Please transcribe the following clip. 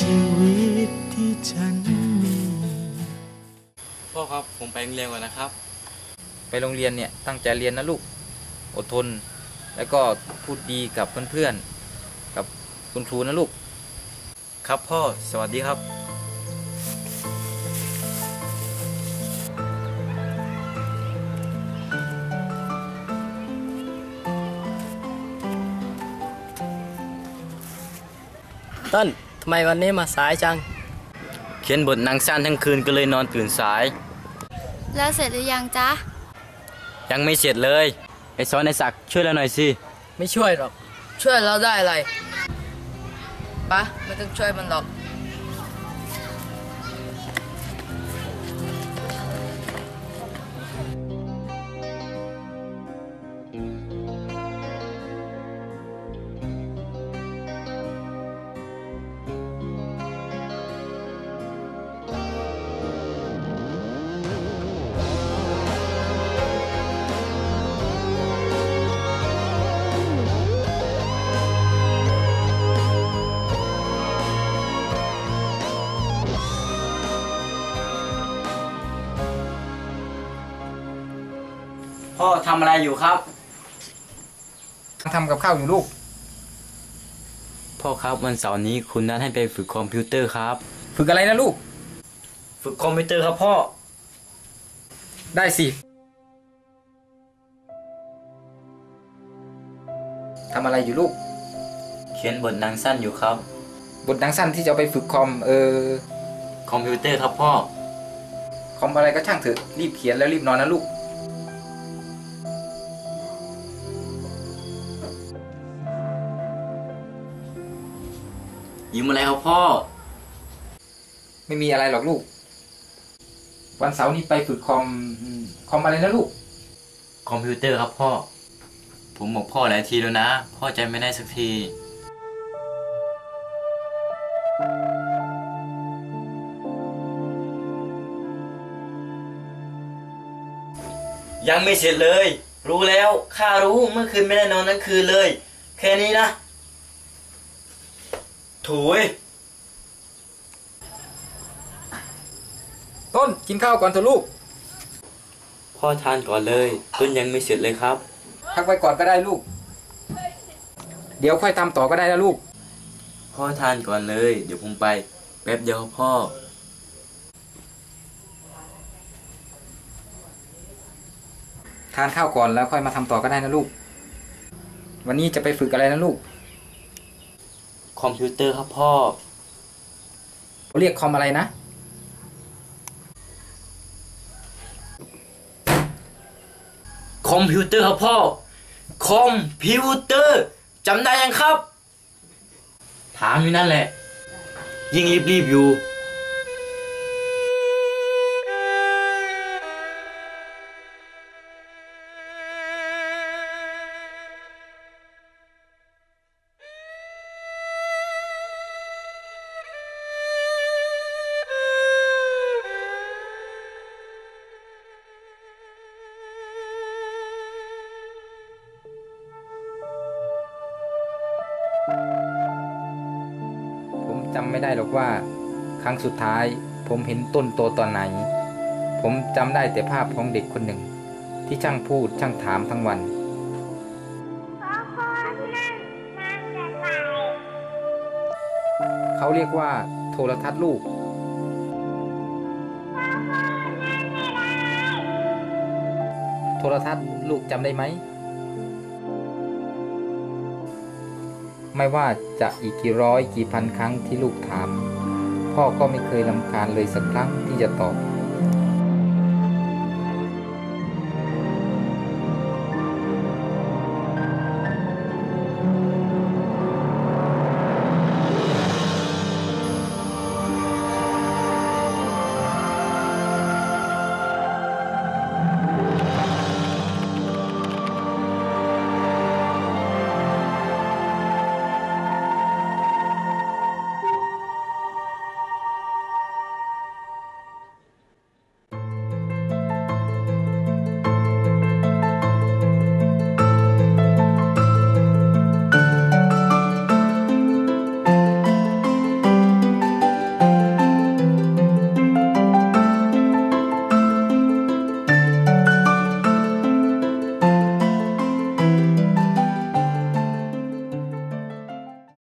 ชีวิตที่ฉันมี พ่อครับผมไปโรงเรียนก่อนนะครับ ไปโรงเรียนเนี่ยตั้งใจเรียนนะลูก อดทน แล้วก็พูดดีกับเพื่อนๆ กับคุณครูนะลูก ครับพ่อ สวัสดีครับต้น ทำไมวันนี้มาสายจัง เขียนบทหนังสั้นทั้งคืนก็เลยนอนตื่นสาย แล้วเสร็จหรือยังจ๊ะ ยังไม่เสร็จเลย ไอ้สอนไอ้ศักดิ์ช่วยเราหน่อยสิ ไม่ช่วยหรอก ช่วยเราได้อะไรปะไม่ต้องช่วยมันหรอก พ่อทำอะไรอยู่ครับ ทำกับข้าวอยู่ลูก พ่อครับวันเสาร์นี้คุณนัดให้ไปฝึกคอมพิวเตอร์ครับ ฝึกอะไรนะลูก ฝึกคอมพิวเตอร์ครับพ่อ ได้สิ ทำอะไรอยู่ลูก เขียนบทหนังสั้นอยู่ครับ บทหนังสั้นที่จะเอาไปฝึกคอม เออ คอมพิวเตอร์ครับพ่อ คอมอะไรก็ช่างเถอะ รีบเขียนแล้วรีบนอนนะลูก ยิ้มอะไรครับพ่อ ไม่มีอะไรหรอกลูก วันเสาร์นี้ไปฝึกคอมคอมอะไรนะลูก คอมพิวเตอร์ครับพ่อ ผมบอกพ่อหลายทีแล้วนะ พ่อใจไม่ได้สักที ยังไม่เสร็จเลย รู้แล้วข้ารู้เมื่อคืนไม่ได้นอนทั้งคืนเลย แค่นี้นะ โถุยต้นกินข้าวก่อนเถอะลูกพ่อทานก่อนเลย ต้นยังไม่เสร็จเลยครับ พักไว้ก่อนก็ได้ลูก เดี๋ยวค่อยทำต่อก็ได้นะลูก พ่อทานก่อนเลย เดี๋ยวผมไป แป๊บเดียวครับพ่อ ทานข้าวก่อนแล้วค่อยมาทำต่อก็ได้นะลูก วันนี้จะไปฝึกอะไรนะลูก คอมพิวเตอร์ครับพ่อ เรียกคอมอะไรนะ คอมพิวเตอร์ครับพ่อ คอมพิวเตอร์จำได้ยังครับ ถามอยู่นั่นแหละ ยิ่งรีบๆอยู่ จำไม่ได้หรอกว่า ครั้งสุดท้าย ผมเห็นต้นโตตอนไหน ผมจำได้แต่ภาพของเด็กคนหนึ่ง ที่ช่างพูดช่างถามทั้งวันเขาเรียกว่า โทรทัศน์ลูกโทรทัศน์ลูกจำได้ไหม ไม่ว่าจะอีกกี่ร้อยกี่พันครั้งที่ลูกถาม พ่อก็ไม่เคยลำคาญเลยสักครั้งที่จะตอบ